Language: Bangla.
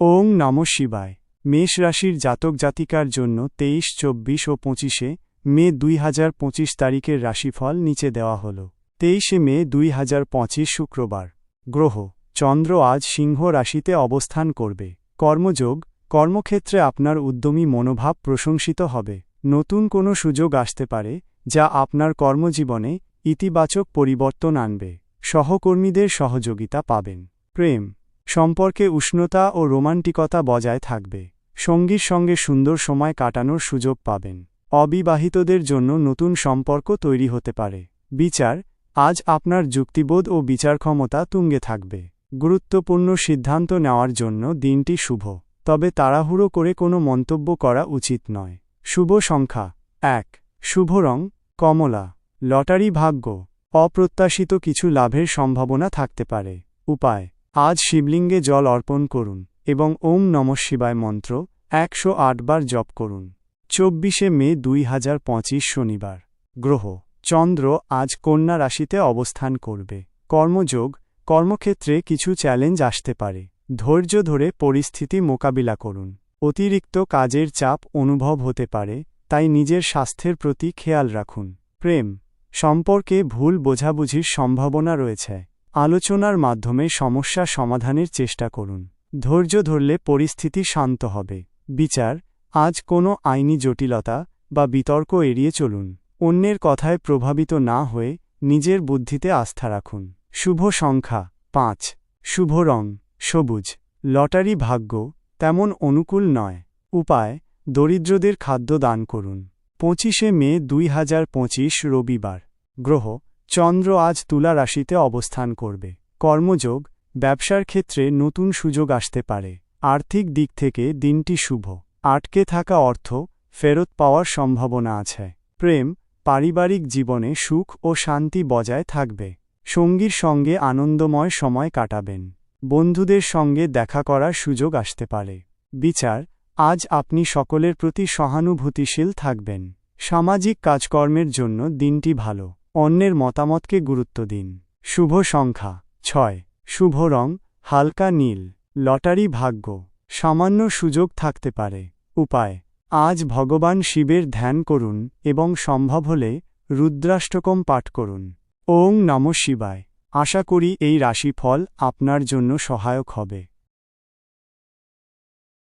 ওং নম শিবায়। মেষ রাশির জাতক জাতিকার জন্য তেইশ, চব্বিশ ও পঁচিশে মে দুই হাজার পঁচিশ তারিখের রাশিফল নিচে দেওয়া হল। তেইশে মে দুই হাজার পঁচিশ শুক্রবার। গ্রহ, চন্দ্র আজ সিংহ রাশিতে অবস্থান করবে। কর্মযোগ, কর্মক্ষেত্রে আপনার উদ্যমী মনোভাব প্রশংসিত হবে। নতুন কোনো সুযোগ আসতে পারে, যা আপনার কর্মজীবনে ইতিবাচক পরিবর্তন আনবে। সহকর্মীদের সহযোগিতা পাবেন। প্রেম সম্পর্কে উষ্ণতা ও রোমান্টিকতা বজায় থাকবে। সঙ্গীর সঙ্গে সুন্দর সময় কাটানোর সুযোগ পাবেন। অবিবাহিতদের জন্য নতুন সম্পর্ক তৈরি হতে পারে। বিচার, আজ আপনার যুক্তিবোধ ও বিচার ক্ষমতা তুঙ্গে থাকবে। গুরুত্বপূর্ণ সিদ্ধান্ত নেওয়ার জন্য দিনটি শুভ। তবে তাড়াহুড়ো করে কোনো মন্তব্য করা উচিত নয়। শুভ সংখ্যা, এক। শুভ রং, কমলা। লটারি ভাগ্য, অপ্রত্যাশিত কিছু লাভের সম্ভাবনা থাকতে পারে। উপায় আজ শিবলিঙ্গে জল অর্পণ করুন এবং ওম নম শিবায় মন্ত্র একশো বার জপ করুন। চব্বিশে মে দুই হাজার পঁচিশ শনিবার। গ্রহ, চন্দ্র আজ কন্যা রাশিতে অবস্থান করবে। কর্মযোগ, কর্মক্ষেত্রে কিছু চ্যালেঞ্জ আসতে পারে। ধৈর্য ধরে পরিস্থিতি মোকাবিলা করুন। অতিরিক্ত কাজের চাপ অনুভব হতে পারে, তাই নিজের স্বাস্থ্যের প্রতি খেয়াল রাখুন। প্রেম, সম্পর্কে ভুল বোঝাবুঝির সম্ভাবনা রয়েছে। আলোচনার মাধ্যমে সমস্যা সমাধানের চেষ্টা করুন। ধৈর্য ধরলে পরিস্থিতি শান্ত হবে। বিচার, আজ কোনো আইনি জটিলতা বা বিতর্ক এড়িয়ে চলুন। অন্যের কথায় প্রভাবিত না হয়ে নিজের বুদ্ধিতে আস্থা রাখুন। শুভ সংখ্যা, পাঁচ। শুভ রং, সবুজ। লটারি ভাগ্য তেমন অনুকূল নয়। উপায়, দরিদ্রদের খাদ্য দান করুন। পঁচিশে মে দুই হাজার পঁচিশ রবিবার। গ্রহ চন্দ্র আজ তুলা রাশিতে অবস্থান করবে। কর্মযোগ, ব্যবসার ক্ষেত্রে নতুন সুযোগ আসতে পারে। আর্থিক দিক থেকে দিনটি শুভ। আটকে থাকা অর্থ ফেরত পাওয়ার সম্ভাবনা আছে। প্রেম, পারিবারিক জীবনে সুখ ও শান্তি বজায় থাকবে। সঙ্গীর সঙ্গে আনন্দময় সময় কাটাবেন। বন্ধুদের সঙ্গে দেখা করার সুযোগ আসতে পারে। বিচার, আজ আপনি সকলের প্রতি সহানুভূতিশীল থাকবেন। সামাজিক কাজকর্মের জন্য দিনটি ভালো। অন্যের মতামতকে গুরুত্ব দিন। শুভ সংখ্যা, ছয়। শুভ রং, হালকা নীল। লটারি ভাগ্য, সামান্য সুযোগ থাকতে পারে। উপায়, আজ ভগবান শিবের ধ্যান করুন এবং সম্ভব হলে রুদ্রাষ্টকম পাঠ করুন। ওং নম শিবায়। আশা করি এই রাশিফল আপনার জন্য সহায়ক হবে।